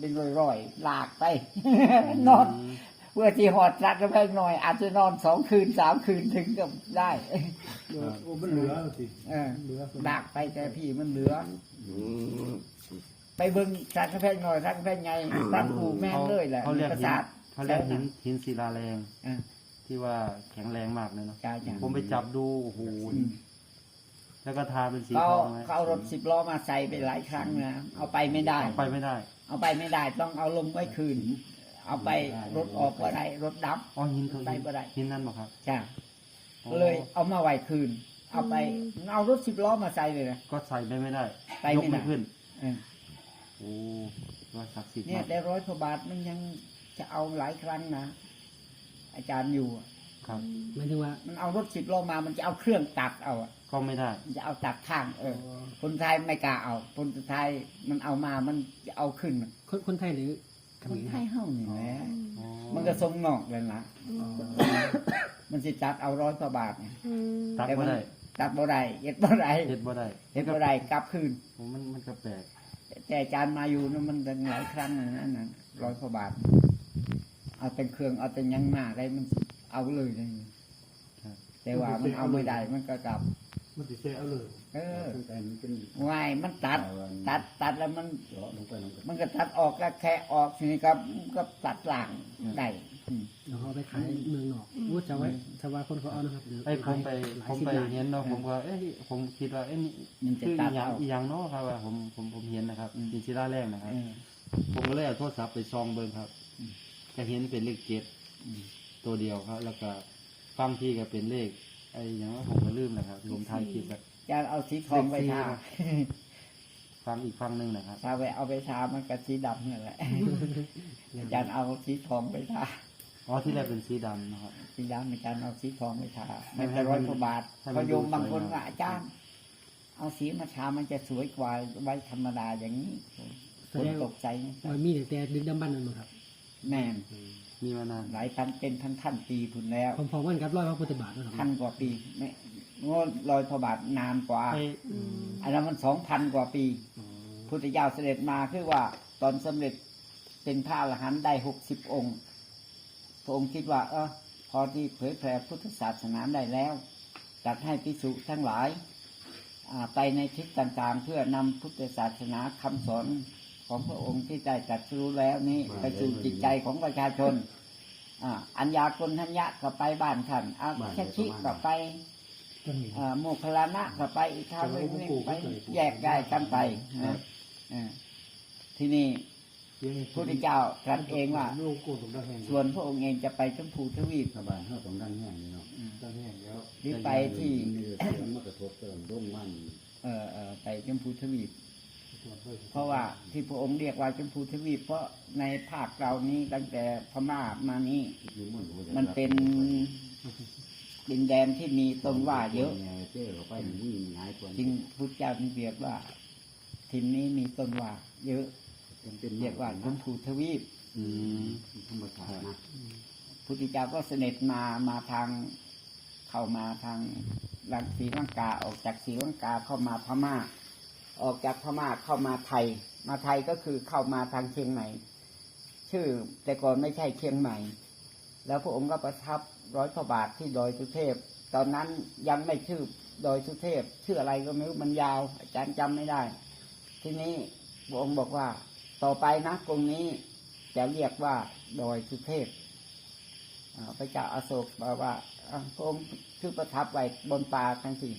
เป็นร้อยๆลากไป นอน เพื่อที่หอดรัดกระแพงหน่อย อาจจะนอนสองคืนสามคืนถึงก็ได้เหลือโอ้มันเหลือสิเออเหลือคนลากไปแต่พี่มันเหลืออืมไปเบิ่งรัดกระแพงหน่อยรัดกระแพงไงรัดกูแม่งเลยแหละเขาเรียกประหินสาท เขาเรียกหินหินศิลาแรง อ่าที่ว่าแข็งแรงมากเลยเนาะจ้าจ้า ผมไปจับดูโอ้โหอืม แล้วก็ทาเป็นสีเขาทองไหมเขาเอารถสิบล้อมาใส่ไปหลายครั้งนะเอาไปไม่ได้ เอาไปไม่ได้เอาไปไม่ได้ต้องเอาลงไว้คืน เอาไปรถออกก็ได้รถดับ อ๋อหินตัวไปบ่ได้ หินนั่นบ่ครับจ้าอ๋อก็เลยเอามาไว้คืน เอาไปเอารถสิบล้อมาใส่เลยนะ ก็ใส่ไปไม่ได้ไปยไม่กได้ ไม่ขึ้น เออโอ้ว่าศักดิ์สิทธิ์เนี่ยมากแต่ร้อยกว่าบาทมันยังจะเอาหลายครั้งนะอาจารย์อยู่อะ ครับ หมายถึงว่ามันเอารถสิบล้อมามันจะเอาเครื่องตัดเอาอะก็ไม่ได้ มันจะเอาตัดข้างเออ คนไทยไม่กล้าเอาคนไทยมันเอามามันจะเอาขึ้น คนคนไทยหรือเขคมนรไทยเฮ้านี่แหละอ๋อมันก็ทรงนอกเลยนะอ๋อมันสิตัดเอาร้อยกว่าบาทเนี่ยตัดไม่ได้ตัดบ่ได้เฮ็ดบ่ได้เฮ็ดบ่ได้เฮ็ดบ่ได้กลับคืน ผมมันมันก็แปลกแต่อาจารย์มาอยู่นั่นมันตั้งหลายครั้งนะนั่นน่ะร้อยกว่าบาท เอาเป็นเครื่องเอาเป็นยังหน้าได้มัน เอาเลยเลยครับแต่ว่ามันเอาไม่ได้มันก็กลับ มันติดเสียเอาเลย เออแต่มันเป็นง่ายมันตัด ตัดตัดแล้วมันเจาะลงไปลงไปมันก็ตัดออกก็แค่ออกทีนี้ครับก็ตัดหลังได้อืมเดี๋ยวเขาเอาไปขายเมืองนอกว่าจะไว้จะว่าคนเขาเอานะครับเดี๋ยวไอ้ยผมไปหลายผมสิบไปล้านเห็นเนาะผมก็เอ้ยผมคิดว่าเอ้ยนี่มันจะคือตัอีดหยังเอาอีหยังเนาะครับว่าผมผมผมเห็นนะครับอืมอินชิล่าแรกนะครับเออผมก็เลยเอาโทรศัพท์ไปซองเบิ่งครับอืมจะเห็นเป็นเลขเจ็ดอืม ตัวเดียวครับ แล้วก็ฟังที่ก็เป็นเลขไอ้อย่างว่าผมก็ลืมนะครับที่ผมถ่ายคลิปแบบอาจารย์เอาสีทองไปทาฟังอีกฟังหนึ่งนะครับทาไปเอาไปทามันก็สีดำนั่นแหละอาจารย์เอาสีทองไปทาอ๋อที่แรกเป็นสีดำนะครับสีดำอาจารย์เอาสีทองไปทาให้ไม่ให้เป็นร้อยมันกว่าบาทให้มันพอโยมดูบางคนสวยงามว่าอาจารย์เอาสีมาทามันจะสวยกว่าไว้ธรรมดาอย่างนี้คแสนดงตกใจนะว่ามีแต่แต่ดึกดำบรรพ์นั่นมั้งครับ แม่น มีมานานหลายพันเป็นพันพันปีพุ่นแล้วพร้อมๆกันกับร้อยพระพุทธบาทนะครับพันกว่าปีไม่งดลอยพระบาทนานกว่าไอ้อันนั้นมันสองพันกว่าปีอ๋อพุทธเจ้าเสด็จมาคือว่าตอนสำเร็จเป็นพระอรหันต์ได้หกสิบองค์พระองค์คิดว่า เออพอที่เผยแผ่พุทธศาสนาได้แล้วจัดให้พิสุทั้งหลายอ่าไปในทิศต่างๆ เพื่อนำพุทธศาสนาคำสอน ของพระองค์ที่ได้ตรัดรู้แล้วนี้ไปสู่จิตใจของประชาชนอ่าอัญญากลทัญญะก็ไปบ้านท่านอาชชิก็ไปต้นนี้อ่าโมคคลลานะก็ไปอีกทางหนึงนี่ไปแยกย้ายกันไปนะอ่าที่นี่พระพุทธเจ้าตรัสเองว่าลูกกูสมได้แห่งส่วนพระองค์เองจะไปชมพูทวีปชาวบ้านเขาต้องดังแห้งนี่เนาะได้แห่งแล้วหรือไปที่มีเสียงมันกระทบเติมร่มมันเอ่อเอ่อไปชมพูทวีป เพราะว่าที่พระองค์เรียกว่าชมพูทวีปเพราะในภาคเรานี้ตั้งแต่พม่ามานี้อยู่มันมันเป็นดินแดนที่มีต้นว่าเยอะเจ้าไปนี่หายตัวจึงพุทธเจ้าจึงเรียกว่าทินนี้มีต้นว่าเยอะเป็นเรียกว่าชมพูทวีปอืมธรรมชาตินะพุทธเจ้าก็เสด็จมามาทางเข้ามาทางลังสีลังกาออกจากสีลังกาเข้ามาพม่า ออกจากพม่าเข้ามาไทย มาไทยก็คือเข้ามาทางเชียงใหม่ ชื่อแต่ก่อนไม่ใช่เชียงใหม่ แล้วพระองค์ก็ประทับร้อยพระบาทที่ดอยสุเทพ ตอนนั้นยังไม่ชื่อดอยสุเทพ ชื่ออะไรก็ไม่รู้มันยาว อาจารย์จำไม่ได้ ทีนี้พระองค์บอกว่า ต่อไปนะตรงนี้จะเรียกว่าดอยสุเทพพระเจ้าอาโศกบอกว่าพระองค์คือประทับไว้บนป่าทั้งสี่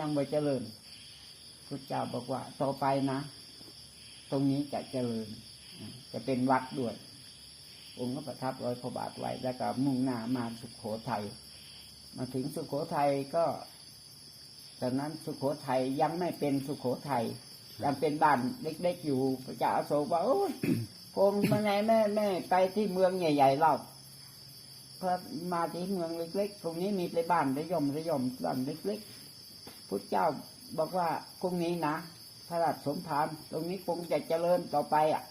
ยังไม่เจริญ พระเจ้าบอกว่า ต่อไปนะ ตรงนี้จะเจริญ จะเป็นวัดด้วย องค์ก็ประทับร้อยพระบาทไว้ แล้วก็มุ่งหน้ามาสุขโขทัย มาถึงสุขโขทัยก็ตอนนั้นสุขโขทัยยังไม่เป็นสุขโขทัยยังเป็นบ้านเล็กๆอยู่พระเจ้าอโศกว่าโอ้ยพงมาไงแม่แม่ไปที่เมืองใหญ่ๆเล่าเพอมาที่เมืองเล็กๆ ตรงนี้มีแต่บ้านระยมระยมบ้านเล็กๆพุทธเจ้า บอกว่าตรงนี้นะพระราชสมภารตรงนี้คงจะเจริญต่อไปอะ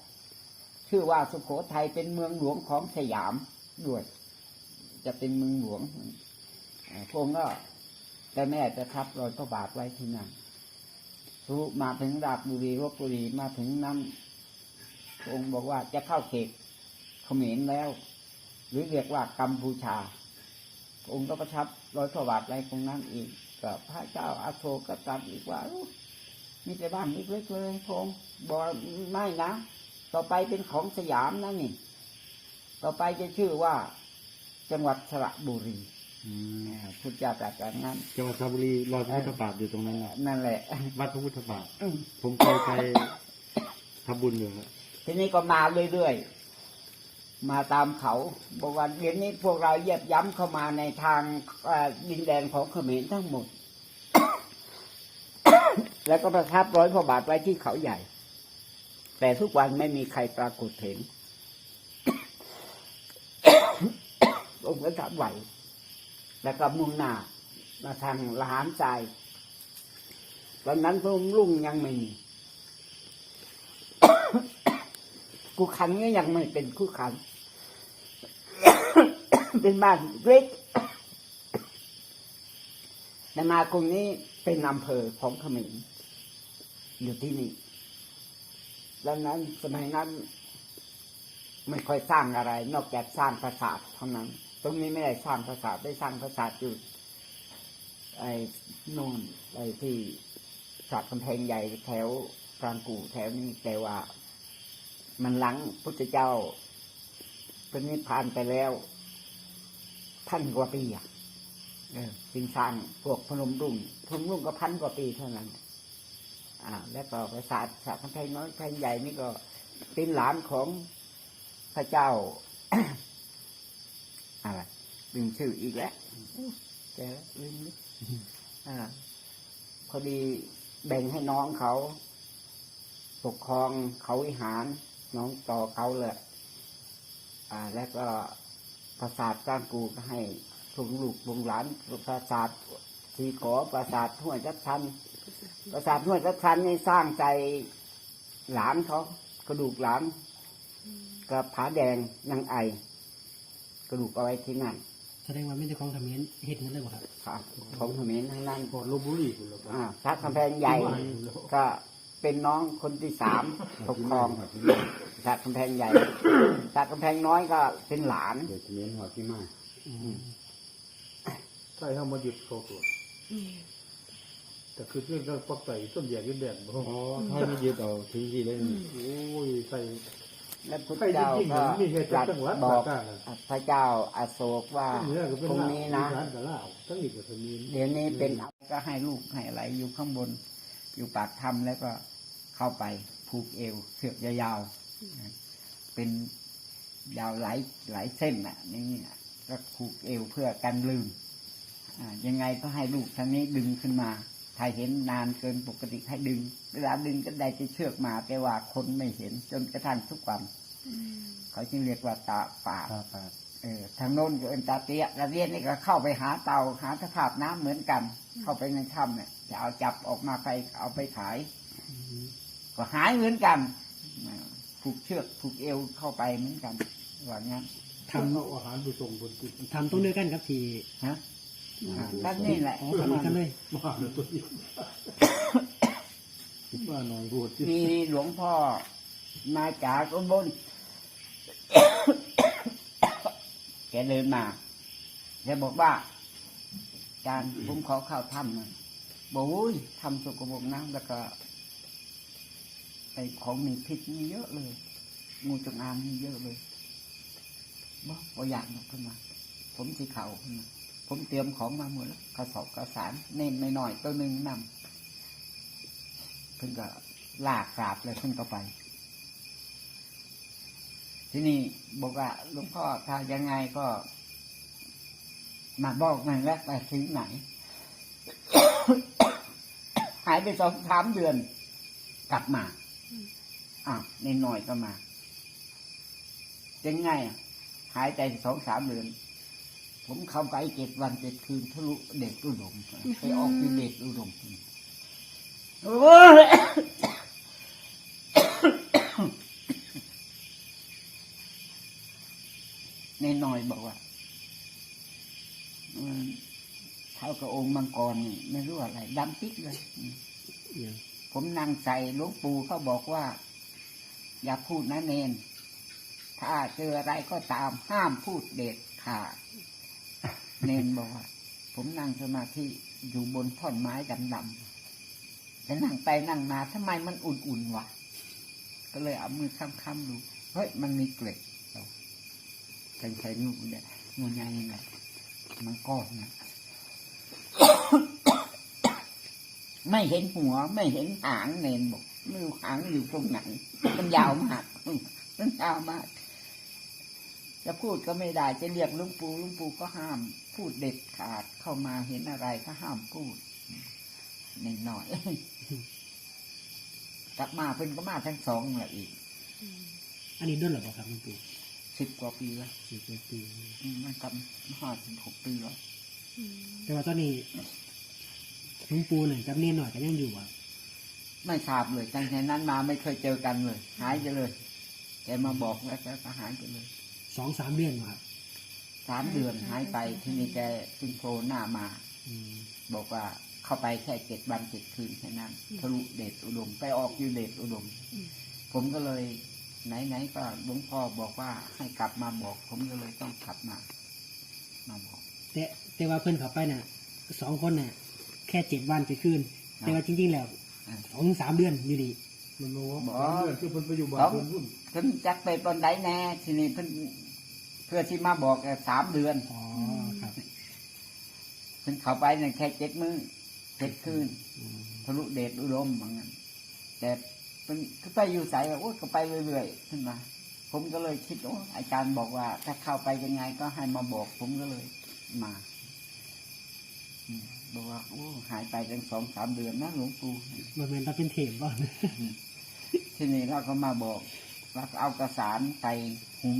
ชื่อว่าสุโขทัยเป็นเมืองหลวงของสยามด้วย จะเป็นเมืองหลวงอ่าพงค์ก็แต่แม่จะทับรอยพระบาทไว้ที่นั่นรู้มาถึงราชบุรีลบบุรีมาถึงน้ำองค์บอกว่าจะเข้าเขตเขมรแล้ว หรือเรียกว่ากัมพูชา องค์ก็ประทับร้อยพระบาทไว้ตรงนั้นอีกกับพระเจ้าอาโศกก็ตรัสอีกว่าอู้มีแต่บ้านเล็กๆเลยพระองค์บอกว่าไม่นะ ต่อไปเป็นของสยามนะนี่ ต่อไปจะชื่อว่า จังหวัดสระบุรีอืมอ่าพุทธเจ้าตรัสอย่างนั้น จังหวัดสระบุรีรอยพระพุทธบาทอยู่ตรงนั้นแหละนั่นแหละ วัดพระพุทธบาทอืมผมเคยไปทำบุญอยู่ครับทีนี้ก็มาเรื่อยๆ มาตามเขาบอกว่าเดี๋ยวนี้พวกเราเยียบย้ำเข้ามาในทางดินแดนของเขมรทั้งหมด แล้วก็ประทับร้อยพระบาทไว้ที่เขาใหญ่ แต่ทุกวันไม่มีใครปรากฏเห็นองค์ก็ทับไหว แล้วก็มุ่งหน้ามาทางละหารทรายตอนนั้นพระองค์รุ่งยังไม่มีกูขันก็ยังไม่เป็นคู่ขัน เป็นบ้านเล็กแต่มากรุงนี้เป็นอำเภอของขมรอยู่ที่นี่ดังนั้นสมัยนั้น ไม่ค่อยสร้างอะไร นอกจากสร้างปราสาทเท่านั้น ตรงนี้ไม่ได้สร้างปราสาทได้สร้างปราสาทอยู่ไอ้นู่นไอ้ที่ฉากกำแพงใหญ่แถวกลางกู่แถวนี้แต่ว่า มันหลังพุทธเจ้าเป็นนิพพานไปแล้ว พันกว่าปีอะเออจึงสร้างพวกพนมรุ่งพนมรุ่งก็พันกว่าปีเท่านั้นอ่าแล้วก็ปราสาทสากำแพงน้อยแพงใหญ่นี่ก็เป็นหลานของพระเจ้าอะไรลืมชื่ออีกแล้วแกลืมนิดอ่าพอดีแบ่งให้น้องเขา ปกครองเขาวิหาร น้องต่อเขาเลยอ่า แล้วก็ ปราสาทก้างกูก็ให้ลุงลูกลุงหลานปราสาททีขอปราสาทห้วยจัดชันปราสาทห้วยจัดชันนี่สร้างใจหลานเขากระดูกหลานกับผาแดงนางไอกระดูกเอาไว้ที่นั่นแสดงว่าไม่ได้ของเขมรเห็ดนั่นเลยบ่ครับครับของเขมรทั้งนั้นพอลบบุรีพุ่นแล้วก็อ่าพระกำแพงใหญ่ก็ เป็นน้องคนที่สามปกครองพระกำแพงใหญ่พระกำแพงน้อยก็เป็นหลานเดี๋ยวเน้นหอดที่มาใช่เฮามายึดเขาตัวแต่คือเรื่องการปักไตต้นใหญ่ยืนแดนบ่อ๋อถ้าไม่ยึดเอาถึงที่ได้นี่โอ้ยใส่และพระใครเจ้าจริงๆก็มันมีเหตุตรัสจังหวัดบอกต่างๆอะพระเจ้าอาโศกว่าเหนือก็เป็นตรงลาวนี้อีนะสานก็ลาวทั้งนี้ก็เขมรเดี๋ยวนี้เป็นก็ให้ลูกให้อะไรอยู่ข้างบน อยู่ปากถ้ำแล้วก็เข้าไปผูกเอวเสือกยาวๆเป็นยาวหลายหลายเส้นน่ะนี่น่ะก็ผูกเอวเพื่อกันลืมอ่ายังไงก็ให้ลูกทางนี้ดึงขึ้นมาถ้าเห็นนานเกินปกติให้ดึง เวลาดึงก็ได้จะเชือกมาแต่ว่าคนไม่เห็นจนกระทั่งทุกวันเขาจึงเรียกว่าตาปากตาปาดเออทางโน้นก็เป็นตาเตี้ยตาเตี้ยนี่ก็เข้าไปหาเตาหาสภาพน้ำเหมือนกัน เข้าไปในถ้ำเนี่ยจะเอาจับออกมาไปเอาไปขาย ก็หายเหมือนกันผูกเชือกผูกเอวเข้าไปเหมือนกันว่างั้นททำเอาอาหารไปส่งคนติดำทำต้องด้วยกันครับที่ฮะอ่าก็นี่แหละอ๋อทำด้วยกันเลยมาเลยตัวนี้มาหน่อยโหดจิมีหลวงพ่อมาจากอุบลแกเดินมาแกบอกว่าอาจารผมขอเข้าถ้ำหน่อยบอกอุ้ยทำสกปรกนะแล้วก็ไอของมีพิษมีเยอะเลย งูจงอางมีเยอะเลยบอกว่าอยากหนกขึ้นมา ผมสีเขาขึ้นมาผมเตรียมของมาหมดแล้วกระสอบกระสารเน้นหน่อยๆตัวหนึ่งนำเพิ่งก็ลากกราบเลยเพิ่งก็ไป ที่นี่บอกว่าหลวงพ่อถ้ายังไงก็ มาบอกหน่อยแล้วไปถึงไหน หายไปสองสามเดือน กลับมาอ้าวในหน่อยก็มาเป็นไงหายใจสองสามเดือน ผมเข้าไปเจ็ดวันเจ็ดคืนทะลุเด็กอุดมไปออกเป็นเด็กอุดมโอ้ หน่อยบอกว่าอืมเท่ากับองค์มังกรนี่ไม่รู้อะไรดำปิ๊กเลยอืมเนี่ยผมนั่งใส่หลวงปู่เขาบอกว่า อย่าพูดนะเนน ถ้าเจออะไรก็ตามห้ามพูดเด็ดขาดเนนบอกว่า ผมนั่งสมาธิอยู่บนท่อนไม้ดำๆแต่นั่งไปนั่งมาทำไมมันอุ่นๆวะก็เลยเอามือค้ำๆดูเฮ้ยมันมีเกล็ด ใส่ใส่งูเนี่ยงูใหญ่นี่แหละมันก้อนนะไม่เห็นหัว ไม่เห็นหางเนนบอกไม่รู้หางอยู่ตรงไหนมันยาวมากมันยาวมาก จะพูดก็ไม่ได้ จะเรียกลุงปู่ลุงปู่ก็ห้าม พูดเด็ดขาดเข้ามาเห็นอะไรก็ห้ามพูดนิดหน่อยกลับมาเพิ่นก็มาทั้งสองแหละอีก อันนี้ด้นหรือเปล่าครับลวงปู่ สิบกว่าปีแล้วสิบกว่าปี อืมมันกำห้าสิบหกปีแล้วแต่ว่าตอนนี้หลวงปู่เนี่ยกับเนียนหน่อยก็ยังอยู่อะไม่ทราบเลยตั้งแต่นั้นมาไม่เคยเจอกันเลย หายไปเลยแกมาบอกแล้วแกก็หายไปเลยสองสามเดือนว่ะครับสามเดือนหายไปที่นี่แกจึงโผล่หน้ามาอืมบอกว่าเข้าไปแค่เจ็ดวันเจ็ดคืนแค่นั้นทะลุเดชอุดม ไปออกอยู่เดชอุดม ผมก็เลย ไหนๆก็หลวงพ่อบอกว่าให้กลับมาบอก ผมก็เลยต้องกลับมามาบอกแต่แต่ว่าเพื่อนเขาไปน่ะสองคนน่ะ แค่เจ็ดวันไปคืนแต่ว่าจริงๆแล้วอ่าสองถึงสามเดือนอยู่ดีมันโน้บอกสามเดือนคือเพิ่นไปอยู่บ้านครับเพิ่นรุ่นเพิ่นจักไปตอนใดแน่ทีนี้เพิ่นเพื่อที่มาบอกแค่สามเดือนอ๋อครับเพิ่นเข้าไปเนี่ยแค่เจ็ดมื้อเจ็ดคืนอืมทะลุเดชอุดมเหมือนกันแต่ เป็นก็ไปอยู่ใสโอ้ยก็ไปเรื่อยๆขึ้นมา ผมก็เลยคิดโอ้อาจารย์บอกว่า ถ้าเข้าไปยังไงก็ให้มาบอก ผมก็เลยมาอืมบอกว่าโอ้หายไปตั้งสองสามเดือนนะหลวงปู่มันเป็นเราเป็นเทปบ้างทีนี้เราก็มาบอกเราก็เอากระสานไปหุง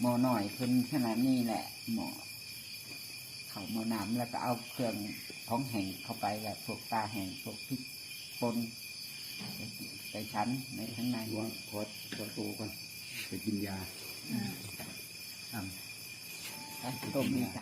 หม้อหน่อยเพิ่นขนาดนี้แหละ หม้อเข้าหม้อน้ำแล้วก็เอาเครื่องของแห้งเข้าไปแบบพวกตาแห้งพวกพริกป่น ไปชั้นในข้างในวางคอดคอดโตก่อนไปกินยาต้มนี่จ้ะ